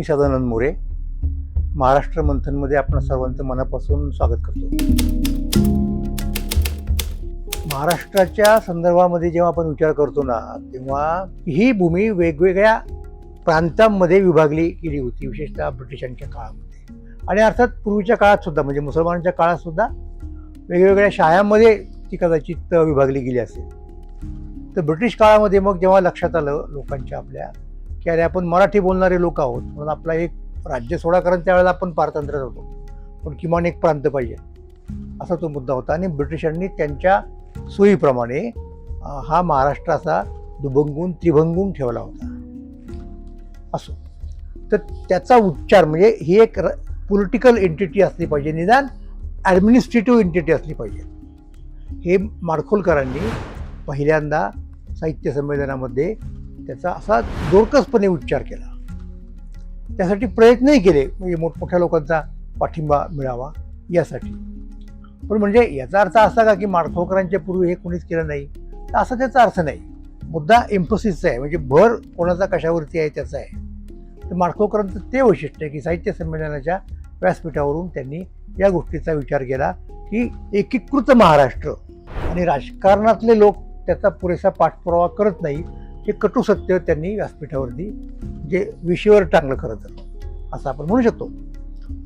मी सदानंद मोरे. महाराष्ट्र मंथनमध्ये आपण सर्वांचं मनापासून स्वागत करतो. महाराष्ट्राच्या संदर्भामध्ये जेव्हा आपण विचार करतो ना तेव्हा ही भूमी वेगवेगळ्या प्रांतांमध्ये विभागली गेली होती विशेषतः ब्रिटिशांच्या काळामध्ये. आणि अर्थात पूर्वीच्या काळात सुद्धा म्हणजे मुसलमानांच्या काळात सुद्धा वेगवेगळ्या शाळांमध्ये ती कदाचित विभागली गेली असेल. तर ब्रिटिश काळामध्ये मग जेव्हा लक्षात आलं लोकांच्या आपल्या की अरे आपण मराठी बोलणारे लोक आहोत म्हणून आपला एक राज्य सोडा कारण त्यावेळेला आपण पारतंत्र्यात होतो. पण किमान एक प्रांत पाहिजे असा तो मुद्दा होता. आणि ब्रिटिशांनी त्यांच्या सोयीप्रमाणे हा महाराष्ट्र असा दुभंगून त्रिभंगून ठेवला होता. असो. तर त्याचा उच्चार म्हणजे ही एक पॉलिटिकल एंटिटी असली पाहिजे निदान ॲडमिनिस्ट्रेटिव्ह एंटिटी असली पाहिजे. हे माडखोलकरांनी पहिल्यांदा साहित्य संमेलनामध्ये त्याचा असा जोरकसपणे उच्चार केला. त्यासाठी प्रयत्नही केले म्हणजे मोठमोठ्या लोकांचा पाठिंबा मिळावा यासाठी. पण म्हणजे याचा अर्थ असा का की माडखोकरांच्या पूर्वी हे कोणीच केलं नाही? तर असा त्याचा अर्थ नाही. मुद्दा एम्फोसिसचा आहे म्हणजे भर कोणाचा कशावरती आहे त्याचा आहे. तर माडखोकरांचं ते वैशिष्ट्य आहे की साहित्य संमेलनाच्या व्यासपीठावरून त्यांनी या गोष्टीचा विचार केला की एकीकृत महाराष्ट्र आणि राजकारणातले लोक त्याचा पुरेसा पाठपुरावा करत नाही हे कटू सत्य त्यांनी व्यासपीठावरती जे विषयावर टांगलं खरं तर असं आपण म्हणू शकतो.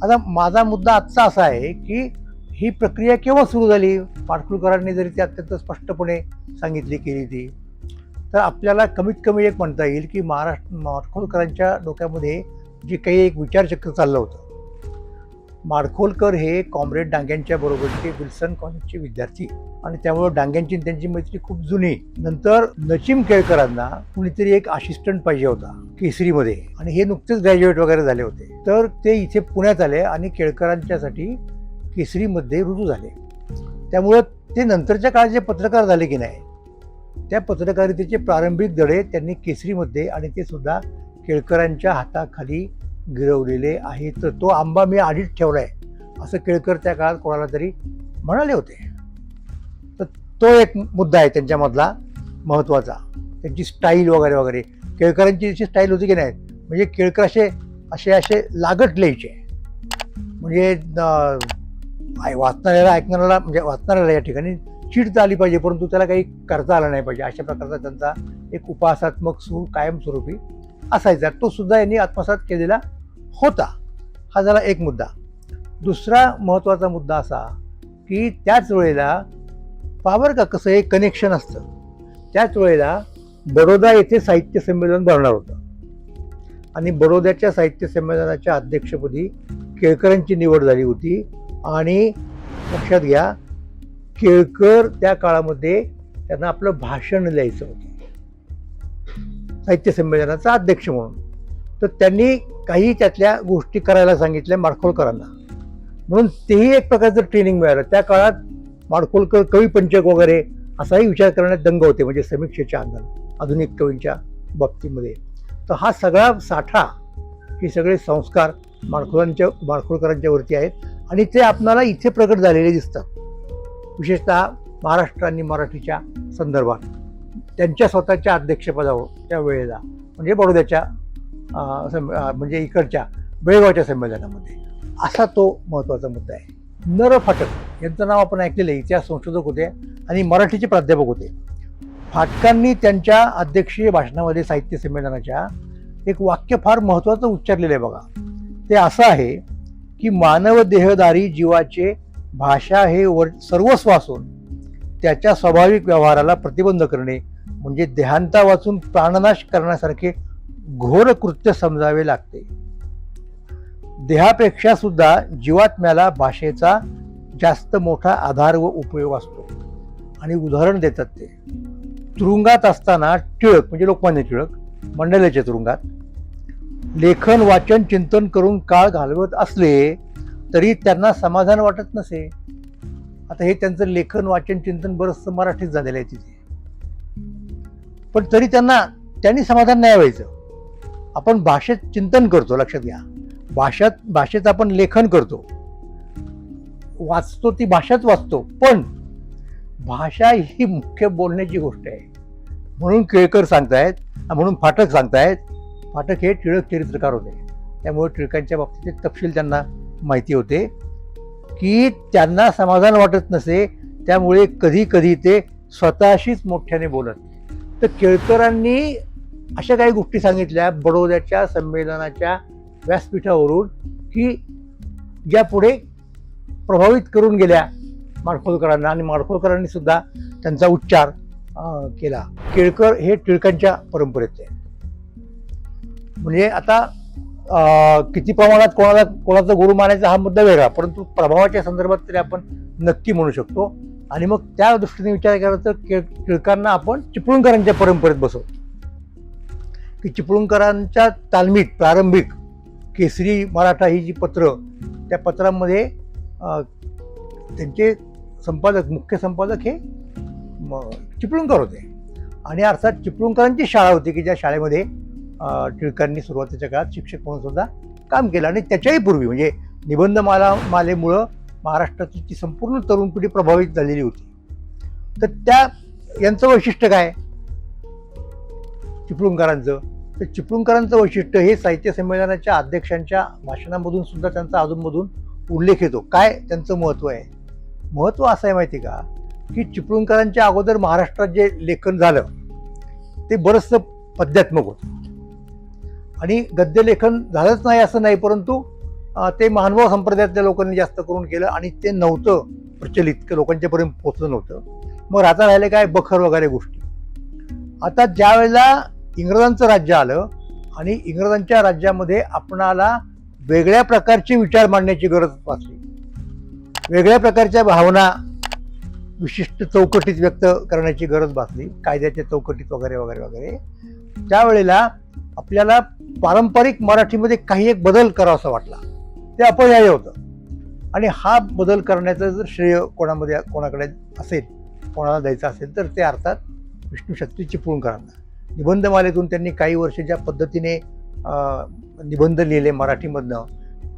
आता माझा मुद्दा आजचा असा आहे की ही प्रक्रिया केव्हा सुरू झाली? पाटकुळकरांनी जरी ती अत्यंत स्पष्टपणे सांगितली केली ती तर आपल्याला कमीत कमी एक म्हणता येईल की महाराष्ट्र माडखोलकरांच्या डोक्यामध्ये जे काही एक विचारचक्र चाललं होतं माडखोलकर हे कॉम्रेड डांग्यांच्या बरोबरचे विल्सन कॉलेजचे विद्यार्थी आणि त्यामुळं डांग्यांची त्यांची मैत्री खूप जुनी. नंतर नचिम केळकरांना कुणीतरी एक असिस्टंट पाहिजे होता केसरीमध्ये. आणि हे नुकतेच ग्रॅज्युएट वगैरे झाले होते. तर ते इथे पुण्यात आले आणि केळकरांच्यासाठी केसरीमध्ये रुजू झाले. त्यामुळं ते नंतरच्या काळात जे पत्रकार झाले की नाही त्या पत्रकारितेचे प्रारंभिक धडे त्यांनी केसरीमध्ये आणि ते सुद्धा केळकरांच्या हाताखाली गिरवलेले आहे. तर तो आंबा मी आधीच आहे असं केळकर त्या काळात कोणाला तरी म्हणाले होते. तर तो एक मुद्दा आहे त्यांच्यामधला महत्त्वाचा त्यांची स्टाईल वगैरे वगैरे. केळकरांची जशी स्टाईल होती की नाही? म्हणजे केळकर असे असे असे लागट लिहायचे. म्हणजे वाचणाऱ्याला ऐकणाऱ्याला म्हणजे वाचणाऱ्याला या ठिकाणी चिडता आली पाहिजे परंतु त्याला काही करता आलं नाही पाहिजे. अशा प्रकारचा त्यांचा एक उपासात्मक सूर कायमस्वरूपी असायचा. तो सुद्धा यांनी आत्मसात केलेला होता. हा झाला एक मुद्दा. दुसरा महत्त्वाचा मुद्दा असा की त्याच वेळेला पावर का कसं एक कनेक्शन असतं. त्याच वेळेला बडोदा येथे साहित्य संमेलन भरणार होतं. आणि बडोद्याच्या साहित्य संमेलनाच्या अध्यक्षपदी केळकरांची निवड झाली होती. आणि लक्षात घ्या केळकर त्या काळामध्ये त्यांना आपलं भाषण लिहायचं होतं. साहित्य संमेलनाचा अध्यक्ष म्हणून. तर त्यांनी काही त्यातल्या गोष्टी करायला सांगितल्या माडखोलकरांना म्हणून तेही एक प्रकारचं ट्रेनिंग मिळालं. त्या काळात माडखोलकर कवी पंचक वगैरे असाही विचार करण्यात दंग होते म्हणजे समीक्षेच्या अंगात आधुनिक कवींच्या बाबतीमध्ये. तर हा सगळा साठा हे सगळे संस्कार माडखोलांच्या माडखोलकरांच्या वरती आहेत आणि ते आपणाला इथे प्रकट झालेले दिसतात. विशेषतः महाराष्ट्र आणि मराठीच्या संदर्भात. त्यांच्या स्वतःच्या अध्यक्षपदावर त्या वेळेला म्हणजे बडोद्याच्या म्हणजे इकडच्या बेळगावच्या संमेलनामध्ये. असा तो महत्त्वाचा मुद्दा आहे. नर फाटक यांचं नाव आपण ऐकलेलं आहे. इतिहास संशोधक होते आणि मराठीचे प्राध्यापक होते. फाटकांनी त्यांच्या अध्यक्षीय भाषणामध्ये साहित्य संमेलनाच्या एक वाक्य फार महत्त्वाचं उच्चारलेलं आहे बघा. ते असं आहे की मानव देहदारी जीवाचे भाषा हे वर सर्वस्व असून त्याच्या स्वाभाविक व्यवहाराला प्रतिबंध करणे म्हणजे देहांता वाचून प्राणनाश करण्यासारखे घोर कृत्य समजावे लागते. देहापेक्षा सुद्धा जीवात्म्याला भाषेचा जास्त मोठा आधार व उपयोग असतो. आणि उदाहरण देतात ते. तुरुंगात असताना टिळक म्हणजे लोकमान्य टिळक मंडळाच्या तुरुंगात लेखन वाचन चिंतन करून काळ घालवत असले तरी त्यांना समाधान वाटत नसे. आता हे त्यांचं लेखन वाचन चिंतन बरंचसं मराठीत झालेलं आहे तिथे. पण तरी त्यांना त्यांनी समाधान नाही व्हायचं. आपण भाषेत चिंतन करतो लक्षात घ्या. भाषात भाषेत आपण लेखन करतो. वाचतो ती भाषाच वाचतो. पण भाषा ही मुख्य बोलण्याची गोष्ट आहे. म्हणून केळकर सांगतायत म्हणून फाटक सांगतायत फाटक हे टिळक चरित्रकार होते. त्यामुळे टिळकांच्या बाबतीत तपशील त्यांना माहिती होते की त्यांना समाधान वाटत नसे त्यामुळे कधी कधी ते स्वतःशीच मोठ्याने बोलत. तर केळकरांनी अशा काही गोष्टी सांगितल्या. बडोद्याच्या संमेलनाच्या व्यासपीठावरून की ज्या पुढे प्रभावित करून गेल्या माडखोलकरांना आणि माडखोलकरांनी सुद्धा त्यांचा उच्चार केला. केळकर हे टिळकांच्या परंपरेतले म्हणजे आता किती प्रमाणात कोणाला कोणाचा गुरु मानायचा हा मुद्दा वेगळा परंतु प्रभावाच्या संदर्भात तरी आपण नक्की म्हणू शकतो. आणि मग त्या दृष्टीने विचार केला तर केळ टिळकांना आपण चिपळूणकरांच्या परंपरेत बसवतो. की चिपळूणकरांच्या तालमीत प्रारंभिक केसरी मराठा ही जी पत्र त्या पत्रांमध्ये त्यांचे संपादक मुख्य संपादक हे म, चिपळूणकर होते. आणि अर्थात चिपळूणकरांची शाळा होती की ज्या शाळेमध्ये टिळकांनी सुरुवातीच्या काळात शिक्षक म्हणून सुद्धा काम केलं. आणि त्याच्याही पूर्वी म्हणजे निबंध माला मालेमुळं महाराष्ट्राची जी संपूर्ण तरुण पिढी प्रभावित झालेली होती. तर त्या यांचं वैशिष्ट्य काय? चिपळूणकरांचं. तर चिपळूणकरांचं वैशिष्ट्य हे साहित्य संमेलनाच्या अध्यक्षांच्या भाषणामधून सुद्धा त्यांचा अधूनमधून उल्लेख येतो. काय त्यांचं महत्त्व आहे? महत्त्व असं आहे माहिती का? की चिपळूणकरांच्या अगोदर महाराष्ट्रात जे लेखन झालं ते बरंचसं पद्यात्मक होतं. आणि गद्यलेखन झालंच नाही असं नाही परंतु ते महानुभाव संप्रदायातल्या लोकांनी जास्त करून केलं आणि ते नव्हतं प्रचलित लोकांच्यापर्यंत पोचलं नव्हतं. मग राहता राहिले काय? बखर वगैरे गोष्टी. आता ज्या वेळेला इंग्रजांचं राज्य आलं आणि इंग्रजांच्या राज्यामध्ये आपणाला वेगळ्या प्रकारचे विचार मांडण्याची गरज वाचली वेगळ्या प्रकारच्या भावना विशिष्ट चौकटीत व्यक्त करण्याची गरज भासली कायद्याच्या चौकटीत वगैरे वगैरे वगैरे. त्यावेळेला आपल्याला पारंपरिक मराठीमध्ये काही एक बदल करावासा वाटला. ते अपर्याय होतं. आणि हा बदल करण्याचं जर श्रेय कोणामध्ये कोणाकडे असेल कोणाला द्यायचं असेल तर ते अर्थात विष्णू शक्ती चिपळूणकरांना. निबंधमालेतून त्यांनी काही वर्ष ज्या पद्धतीने निबंध लिहिले मराठीमधनं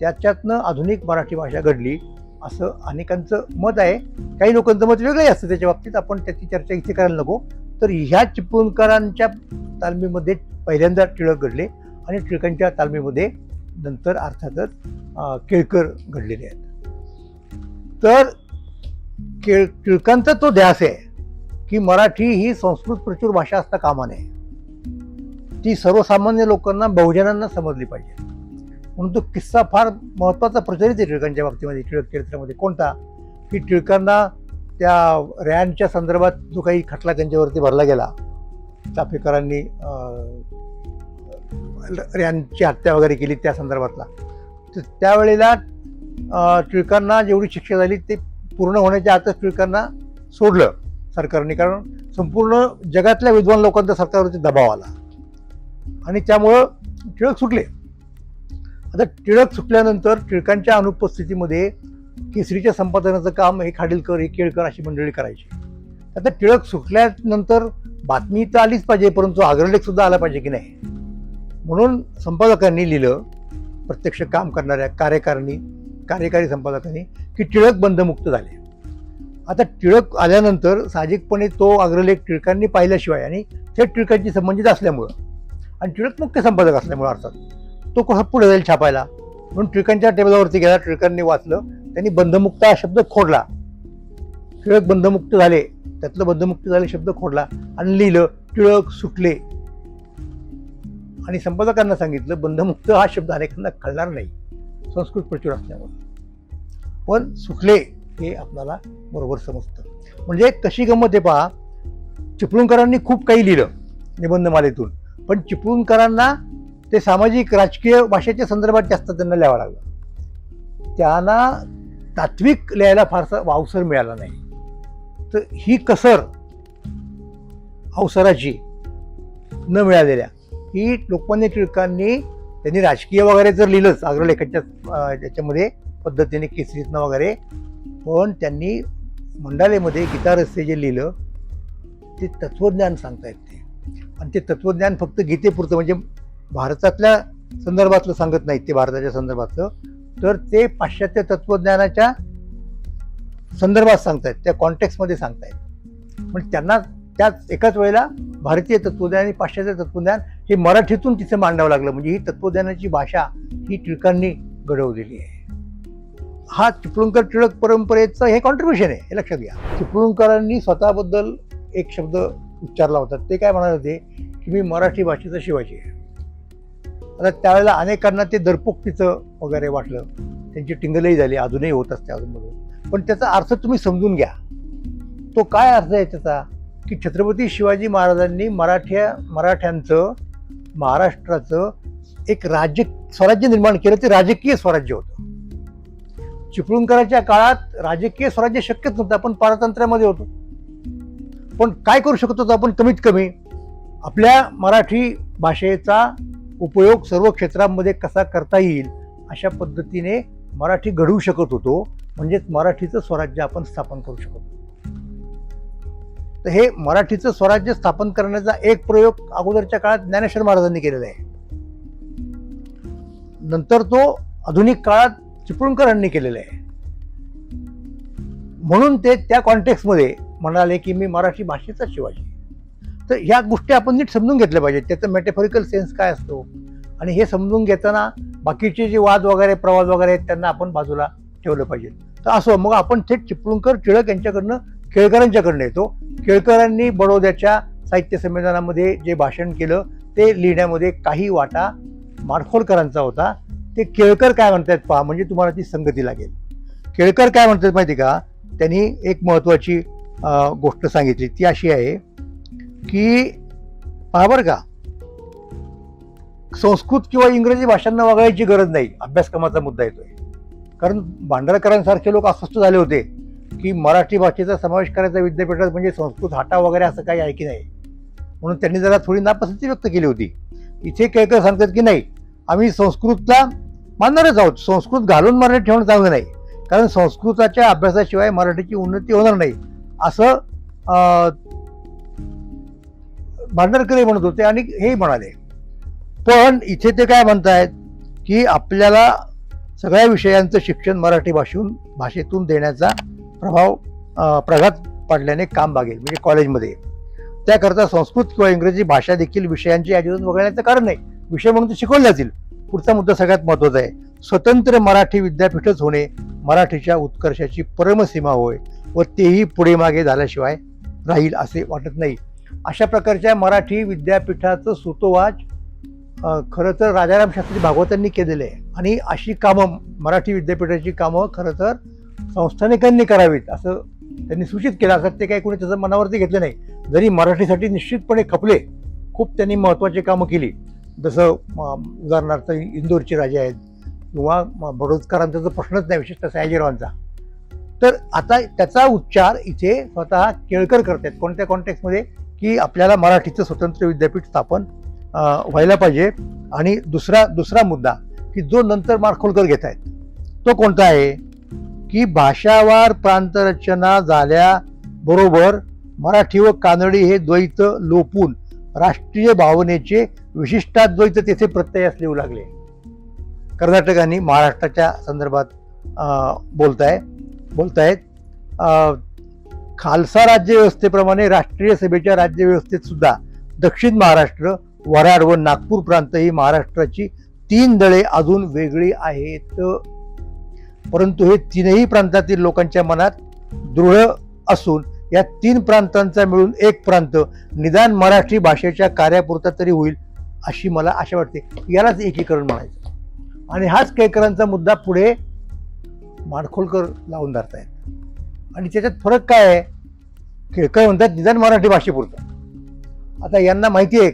त्याच्यातनं आधुनिक मराठी भाषा घडली. असं अनेकांचं मत आहे. काही लोकांचं मत वेगळंही असतं. त्याच्या बाबतीत आपण त्याची चर्चा इथे करायला नको. तर ह्या चिपळूणकरांच्या तालमीमध्ये पहिल्यांदा टिळक घडले आणि टिळकांच्या तालमीमध्ये नंतर अर्थातच केळकर घडलेले आहेत. तर केळ टिळकांचा तो ध्यास आहे की मराठी ही संस्कृत प्रचूर भाषा असता कामा नये ती सर्वसामान्य लोकांना बहुजनांना समजली पाहिजे. म्हणून तो किस्सा फार महत्त्वाचा प्रचलित आहे टिळकांच्या बाबतीमध्ये टिळक चरित्रामध्ये. कोणता? की टिळकांना त्या रॅनच्या संदर्भात जो काही खटला त्यांच्यावरती भरला गेला चाफेकरांनी रॅनची हत्या वगैरे केली त्या संदर्भातला. तर त्यावेळेला टिळकांना जेवढी शिक्षा झाली ते पूर्ण होण्याच्या आतच टिळकांना सोडलं सरकारने. कारण संपूर्ण जगातल्या विद्वान लोकांचा सरकारवरती दबाव आला. आणि त्यामुळं टिळक सुटले. आता टिळक सुटल्यानंतर टिळकांच्या अनुपस्थितीमध्ये केसरीच्या संपादनाचं काम हे खाडीलकर हे केळकर अशी मंडळी करायची. आता टिळक सुटल्यानंतर बातमी तर आलीच पाहिजे परंतु आग्रलेखसुद्धा आला पाहिजे की नाही? म्हणून संपादकांनी लिहिलं प्रत्यक्ष काम करणाऱ्या कार्यकारिणी कार्यकारी संपादकांनी की टिळक बंधमुक्त झाले. आता टिळक आल्यानंतर साहजिकपणे तो अग्रलेख टिळकांनी पाहिल्याशिवाय आणि थेट टिळकांशी संबंधित असल्यामुळं आणि टिळक मुख्य संपादक असल्यामुळं अर्थात. तो कसा पुढे जाईल छापायला? म्हणून टिळकांच्या टेबलावरती गेला टिळकांनी वाचलं त्यांनी बंधमुक्त हा शब्द खोडला. टिळक बंधमुक्त झाले त्यातलं बंधमुक्त झाले शब्द खोडला आणि लिहिलं टिळक सुटले. आणि संपादकांना सांगितलं बंधमुक्त हा शब्द अनेकांना कळणार नाही. संस्कृत प्रचूर असल्यामुळे. पण सुटले हे आपल्याला बरोबर समजतं. म्हणजे कशी गंमत आहे पहा चिपळूणकरांनी खूप काही लिहिलं निबंधमालेतून पण चिपळूणकरांना ते सामाजिक राजकीय भाषेच्या संदर्भात जास्त त्यांना लिहावं लागलं. त्यांना तात्विक लिहायला फारसा वावसर मिळाला नाही. तर ही कसर अवसराची न मिळालेल्या ही लोकमान्य टिळकांनी त्यांनी राजकीय वगैरे जर लिहिलंच अग्रलेखाच्या याच्यामध्ये पद्धतीने केसरीतनं वगैरे पण त्यांनी मंडालेमध्ये गीतारस्ते जे लिहिलं ते तत्त्वज्ञान सांगतायत. आणि ते तत्त्वज्ञान फक्त गीतेपुरतं म्हणजे भारतातल्या संदर्भातलं सांगत नाहीत ते भारताच्या संदर्भातलं. तर ते पाश्चात्य तत्त्वज्ञानाच्या संदर्भात सांगतायत त्या कॉन्टेक्समध्ये सांगतायत. पण त्यांना त्याच एकाच वेळेला भारतीय तत्वज्ञान आणि पाश्चात्य तत्वज्ञान हे मराठीतून तिथे मांडावं लागलं. म्हणजे ही तत्वज्ञानाची भाषा ही टिळकांनी घडवलेली आहे. हा चिपळूणकर टिळक परंपरेचं हे कॉन्ट्रीब्युशन आहे हे लक्षात घ्या. चिपळूणकरांनी स्वतःबद्दल एक शब्द उच्चारला होता. ते काय म्हणाले होते की मी मराठी भाषेचा शिवाजी आहे. आता त्यावेळेला अनेकांना ते दरपोक्तीचं वगैरे वाटलं. त्यांची टिंगलही झाली अजूनही होत असते अजूनमधून. पण त्याचा अर्थ तुम्ही समजून घ्या. तो काय अर्थ आहे त्याचा? की छत्रपती शिवाजी महाराजांनी मराठ्या मराठ्यांचं महाराष्ट्राचं एक राज्य स्वराज्य निर्माण केलं. ते राजकीय स्वराज्य होतं. चिपळूणकरांच्या काळात राजकीय स्वराज्य शक्यच नव्हतं. आपण पारतंत्र्यामध्ये होतो. पण काय करू शकतो आपण कमीत कमी? आपल्या मराठी भाषेचा उपयोग सर्व क्षेत्रांमध्ये कसा करता येईल अशा पद्धतीने मराठी घडवू शकत होतो. म्हणजेच मराठीचं स्वराज्य आपण स्थापन करू शकत होतो. तर हे मराठीचं स्वराज्य स्थापन करण्याचा एक प्रयोग अगोदरच्या काळात ज्ञानेश्वर महाराजांनी केलेला आहे. नंतर तो आधुनिक काळात चिपळूणकरांनी केलेला आहे. म्हणून ते त्या कॉन्टेक्स्टमध्ये म्हणाले की मी मराठी भाषेचा शिवाजी. तर ह्या गोष्टी आपण नीट समजून घेतल्या पाहिजेत. त्याचा मेटेफॉरिकल सेन्स काय असतो? आणि हे समजून घेताना बाकीचे जे वाद वगैरे प्रवाद वगैरे आहेत त्यांना आपण बाजूला ठेवलं पाहिजे तर असो मग आपण थेट चिपळूणकर टिळक यांच्याकडनं केळकरांच्याकडनं येतो. केळकरांनी बडोद्याच्या साहित्य संमेलनामध्ये जे भाषण केलं ते लिहिण्यामध्ये काही वाटा माडखोलकरांचा होता. ते केळकर काय म्हणतात पहा म्हणजे तुम्हाला ती संगती लागेल. केळकर काय म्हणतात माहिती का? त्यांनी एक महत्त्वाची गोष्ट सांगितली. ती अशी आहे की पहा बरं का? संस्कृत किंवा इंग्रजी भाषांना वगळायची गरज नाही. अभ्यासक्रमाचा मुद्दा येतोय. कारण भांडारकरांसारखे लोक अस्वस्थ झाले होते की मराठी भाषेचा समावेश करायचा विद्यापीठात म्हणजे संस्कृत हाटा वगैरे असं काही आहे की नाही? म्हणून त्यांनी जरा थोडी नापसंती व्यक्त केली होती. इथे केळकर सांगतात की नाही आम्ही संस्कृतला मानणारच आहोत. संस्कृत घालून मराठी ठेवणं चांगलं नाही. कारण संस्कृताच्या अभ्यासाशिवाय मराठीची उन्नती होणार नाही. असं अं, म्हणत होते आणि हे म्हणाले. पण इथे ते काय म्हणतायत की आपल्याला सगळ्या विषयांचं शिक्षण मराठी भाषेतून भाषेतून देण्याचा प्रभाव प्रघात पडल्याने काम भागेल म्हणजे कॉलेजमध्ये. त्याकरता संस्कृत किंवा इंग्रजी भाषा देखील विषयांची यादीतून वगळण्याचं कारण नाही. विषय म्हणून ते शिकवले जातील. पुढचा मुद्दा सगळ्यात महत्त्वाचा आहे. स्वतंत्र मराठी विद्यापीठच होणे मराठीच्या उत्कर्षाची परमसीमा होय व तेही पुढे मागे झाल्याशिवाय राहील असे वाटत नाही. अशा प्रकारच्या मराठी विद्यापीठाचं सुतोवाच खरं तर राजाराम शास्त्री भागवतांनी केलेलं आहे. आणि अशी कामं मराठी विद्यापीठाची कामं खरं तर संस्थानिकांनी करावीत असं त्यांनी सूचित केलं. असं ते काही कोणी त्याचं मनावरती घेतलं नाही. जरी मराठीसाठी निश्चितपणे खपले खूप त्यांनी महत्त्वाची कामं केली. जसं उदाहरणार्थ इंदोरचे राजे आहेत किंवा बडोदकरांचा जो प्रश्नच नाही विशेषतः सयाजीरावांचा तर आता त्याचा उच्चार इथे स्वतः केळकर करतात कोणत्या कॉन्टेक्समध्ये की आपल्याला मराठीचं स्वतंत्र विद्यापीठ स्थापन व्हायला पाहिजे. आणि दुसरा दुसरा मुद्दा की जो नंतर मारखोलकर घेत आहेत तो कोणता आहे? की भाषावार प्रांतरचना झाल्याबरोबर मराठी व कानडी हे द्वैत लोपून राष्ट्रीय भावनेचे विशिष्टाद्वैत तेथे प्रत्यय लिहू लागले. कर्नाटक आणि महाराष्ट्राच्या संदर्भात बोलत बोलताय बोलतायत. आहेत खालसा राज्यव्यवस्थेप्रमाणे राष्ट्रीय सभेच्या राज्यव्यवस्थेत सुद्धा दक्षिण महाराष्ट्र वराड व नागपूर प्रांत ही महाराष्ट्राची तीन दळे अजून वेगळी आहेत. परंतु हे तीनही प्रांतातील लोकांच्या मनात दृढ असून या तीन प्रांतांचा मिळून एक प्रांत निदान मराठी भाषेच्या कार्यापुरता तरी होईल अशी मला आशा वाटते. यालाच एकीकरण म्हणायचं. आणि हाच केळकरांचा मुद्दा पुढे माडखोलकर लावून धरतायत. आणि त्याच्यात फरक काय आहे? केळकर म्हणतात निदान मराठी भाषेपुरतं. आता यांना माहिती आहे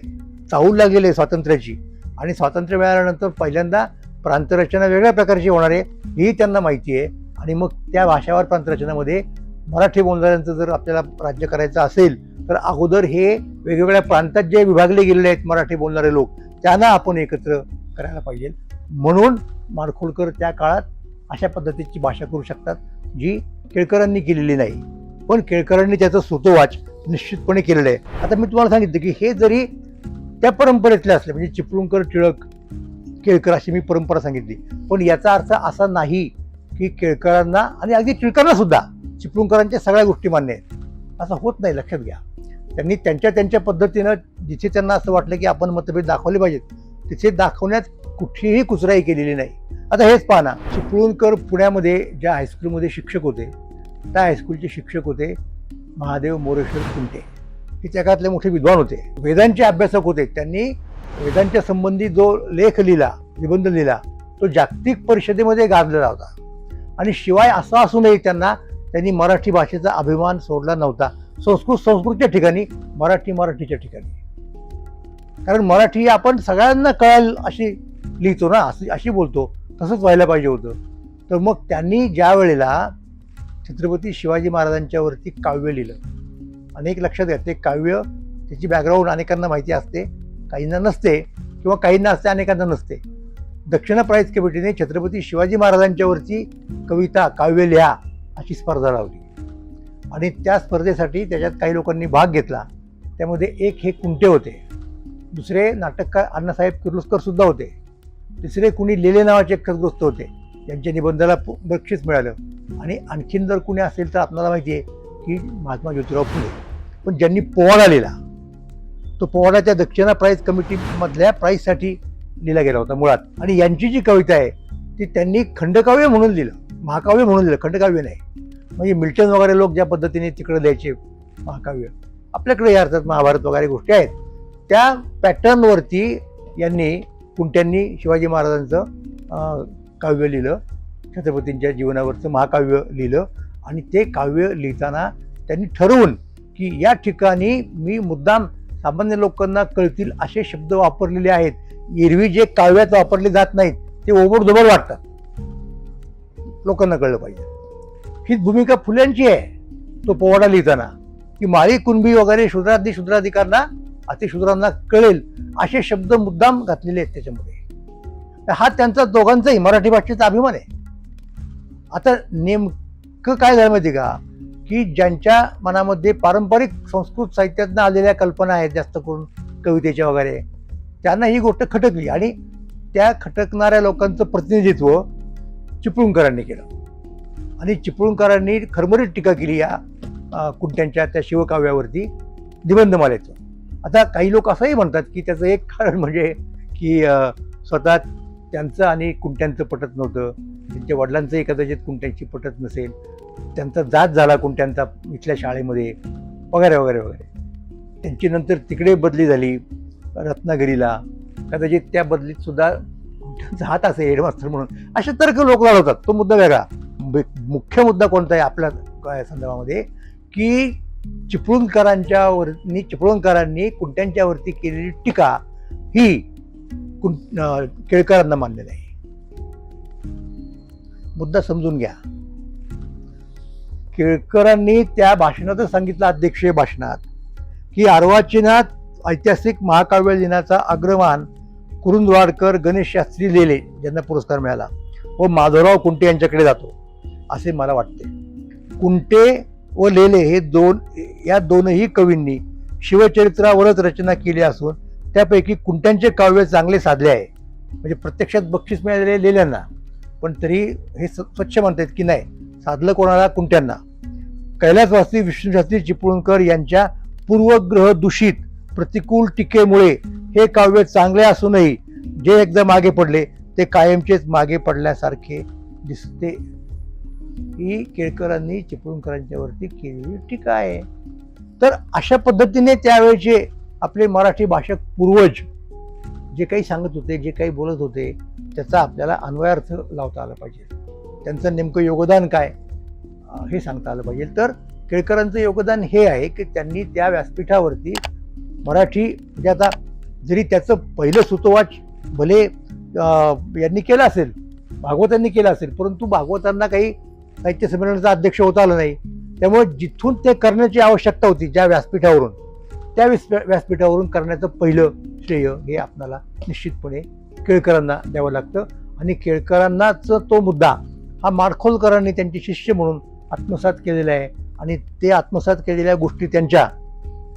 चाहूल लागलेली आहे स्वातंत्र्याची. आणि स्वातंत्र्य मिळाल्यानंतर पहिल्यांदा प्रांतरचना वेगळ्या प्रकारची होणार आहे ही त्यांना माहिती आहे. आणि मग त्या भाषावर प्रांतरचनामध्ये मराठी बोलणाऱ्यांचं जर आपल्याला राज्य करायचं असेल तर अगोदर हे वेगवेगळ्या प्रांतात जे विभागले गेलेले आहेत मराठी बोलणारे लोक त्यांना आपण एकत्र करायला पाहिजे. म्हणून माडखोलकर त्या काळात अशा पद्धतीची भाषा करू शकतात जी केळकरांनी केलेली नाही. पण केळकरांनी त्याचं सुतोवाच निश्चितपणे केलेलं आहे. आता मी तुम्हाला सांगितलं की हे जरी त्या परंपरेतले असले म्हणजे चिपळूणकर टिळक केळकर अशी मी परंपरा सांगितली पण याचा अर्थ असा नाही की केळकरांना आणि अगदी टिळकांना सुद्धा चिपळूणकरांच्या सगळ्या गोष्टी मान्य आहेत. असं होत नाही लक्षात घ्या. त्यांनी त्यांच्या त्यांच्या पद्धतीनं जिथे त्यांना असं वाटलं की आपण मतभेद दाखवले पाहिजेत तिथे दाखवण्यात कुठलीही कुचराई केलेली नाही. आता हेच पाहना ना चिपळूणकर पुण्यामध्ये ज्या हायस्कूलमध्ये शिक्षक होते त्या हायस्कूलचे शिक्षक होते महादेव मोरेश्वर कुंटे. हे जगातले मोठे विद्वान होते. वेदांचे अभ्यासक होते. त्यांनी वेदांच्या संबंधी जो लेख लिहिला निबंध लिहिला तो जागतिक परिषदेमध्ये गाजलेला होता. आणि शिवाय असं असूनही त्यांना त्यांनी मराठी भाषेचा अभिमान सोडला नव्हता. संस्कृत संस्कृतच्या ठिकाणी मराठी मराठीच्या ठिकाणी. कारण मराठी आपण सगळ्यांना कळेल अशी लिहितो ना अशी अशी बोलतो. तसंच व्हायला पाहिजे होतं. तर मग त्यांनी ज्या वेळेला छत्रपती शिवाजी महाराजांच्यावरती काव्य लिहिलं अनेक लक्षात घ्या ते काव्य त्याची बॅकग्राऊंड अनेकांना माहिती असते काहींना नसते किंवा काहींना असते अनेकांना नसते. दक्षिणा प्राईज कमिटीने छत्रपती शिवाजी महाराजांच्यावरची कविता काव्य लिहा अशी स्पर्धा लावली. आणि त्या स्पर्धेसाठी त्याच्यात काही लोकांनी भाग घेतला. त्यामध्ये एक हे कुंटे होते. दुसरे नाटककार अण्णासाहेब किर्लोस्कर सुद्धा होते. तिसरे कुणी लेले नावाचे एक खतग्रस्त होते. यांच्या निबंधाला बक्षीस मिळालं. आणि आणखीन जर कुणी असेल तर आपल्याला माहिती आहे की महात्मा ज्योतिराव फुले. पण ज्यांनी पोवाडा लिहिला तो पोवाडा त्या दक्षिणा प्राईज कमिटीमधल्या प्राईजसाठी लिहिला गेला होता मुळात. आणि यांची जी कविता आहे ती त्यांनी खंडकाव्य म्हणून लिहिलं. महाकाव्य म्हणून लिहिलं खंडकाव्य नाही. म्हणजे मिल्टन वगैरे लोक ज्या पद्धतीने तिकडे द्यायचे महाकाव्य आपल्याकडे या अर्थात महाभारत वगैरे गोष्टी आहेत. त्या पॅटर्नवरती यांनी कुंट्यांनी शिवाजी महाराजांचं काव्य लिहिलं छत्रपतींच्या जीवनावरचं महाकाव्य लिहिलं आणि ते काव्य लिहिताना त्यांनी ठरवून की या ठिकाणी मी मुद्दाम सामान्य लोकांना कळतील असे शब्द वापरलेले आहेत. एरवी जे काव्यात वापरले जात नाहीत ते ओबडधोबड वाटतात. लोकांना कळलं पाहिजे. ही भूमिका फुल्यांची आहे तो पोवाडा लिहिताना. की माळी कुणबी वगैरे शूद्रादी शूद्राधिकांना अतिशूद्रांना कळेल असे शब्द मुद्दाम घातलेले आहेत त्याच्यामध्ये. हा त्यांचा दोघांचाही मराठी भाषेचा अभिमान आहे. आता नेमकं काय झालं माहिती का? की ज्यांच्या मनामध्ये पारंपरिक संस्कृत साहित्यातनं आलेल्या कल्पना आहेत जास्त करून कवितेच्या वगैरे त्यांना ही गोष्ट खटकली आणि त्या खटकणाऱ्या लोकांचं प्रतिनिधित्व चिपळूणकरांनी केलं. आणि चिपळूणकरांनी खरमरीत टीका केली या कुंट्यांच्या त्या शिवकाव्यावरती निबंधमालेचं आता काही लोक असंही म्हणतात की त्याचं एक कारण म्हणजे की स्वतः त्यांचं आणि कुंट्यांचं पटत नव्हतं. त्यांच्या वडिलांचंही कदाचित कुंट्यांची पटत नसेल. त्यांचा जात झाला कुंट्यांचा इथल्या शाळेमध्ये. वगैरे वगैरे वगैरे. त्यांची नंतर तिकडे बदली झाली रत्नागिरीला. कदाचित त्या बदलीत सुद्धा कुंट्यांचा हात हेडमास्टर म्हणून. असे तर्क लोक लावतात तो मुद्दा वेगळा. मुख्य मुद्दा कोणता आहे आपल्या काय संदर्भामध्ये? की चिपळूणकरांच्या वरनी चिपळूणकरांनी कुंट्यांच्यावरती केलेली टीका ही कुं केळकरांना मान्य नाही. मुद्दा समजून घ्या. केळकरांनी त्या भाषणातच सांगितलं अध्यक्षीय भाषणात की अर्वाचीनाथ ऐतिहासिक महाकाव्य दिनाचा अग्रमान कुरुंदवाडकर गणेश शास्त्री लेले ज्यांना पुरस्कार मिळाला. व माधवराव कुंटे यांच्याकडे जातो असे मला वाटते. कुंटे व लेले हे दोन या दोनही कवींनी शिवचरित्रावरच रचना केली असून त्यापैकी कुंट्यांचे काव्य चांगले साधले आहे. म्हणजे प्रत्यक्षात बक्षीस मिळालेले लेल्यांना पण तरी हे स- स्वच्छ म्हणतात की नाही साधलं कोणाला? कुंट्यांना. कैलासवासी विष्णुशास्त्री चिपळूणकर यांच्या पूर्वग्रह दूषित प्रतिकूल टीकेमुळे हे काव्य चांगले असूनही जे एकदा मागे पडले ते कायमचेच मागे पडल्यासारखे दिसते ही केळकरांनी चिपळूणकरांच्यावरती केलेली टीका आहे. तर अशा पद्धतीने त्यावेळेचे आपले मराठी भाषक पूर्वज जे काही सांगत होते जे काही बोलत होते त्याचा आपल्याला अन्वयार्थ लावता आला पाहिजे. त्यांचं नेमकं योगदान काय हे सांगता आलं पाहिजे. तर केळकरांचं योगदान हे आहे की त्यांनी त्या व्यासपीठावरती मराठी म्हणजे आता जरी त्याचं पहिलं सुतोवाच भले यांनी केलं असेल भागवतांनी केलं असेल परंतु भागवतांना काही साहित्य संमेलनाचा अध्यक्ष होता आलं नाही. त्यामुळे जिथून ते करण्याची आवश्यकता होती ज्या व्यासपीठावरून त्या व्यासपीठावरून करण्याचं पहिलं श्रेय हे आपल्याला निश्चितपणे केळकरांना द्यावं लागतं. आणि केळकरांनाच तो मुद्दा हा माडखोलकरांनी त्यांचे शिष्य म्हणून आत्मसात केलेला आहे. आणि ते आत्मसात केलेल्या गोष्टी त्यांच्या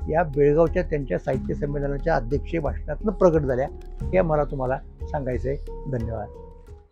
या बेळगावच्या त्यांच्या साहित्य संमेलनाच्या अध्यक्षीय भाषणातून प्रकट झाल्या हे मला तुम्हाला सांगायचं आहे धन्यवाद.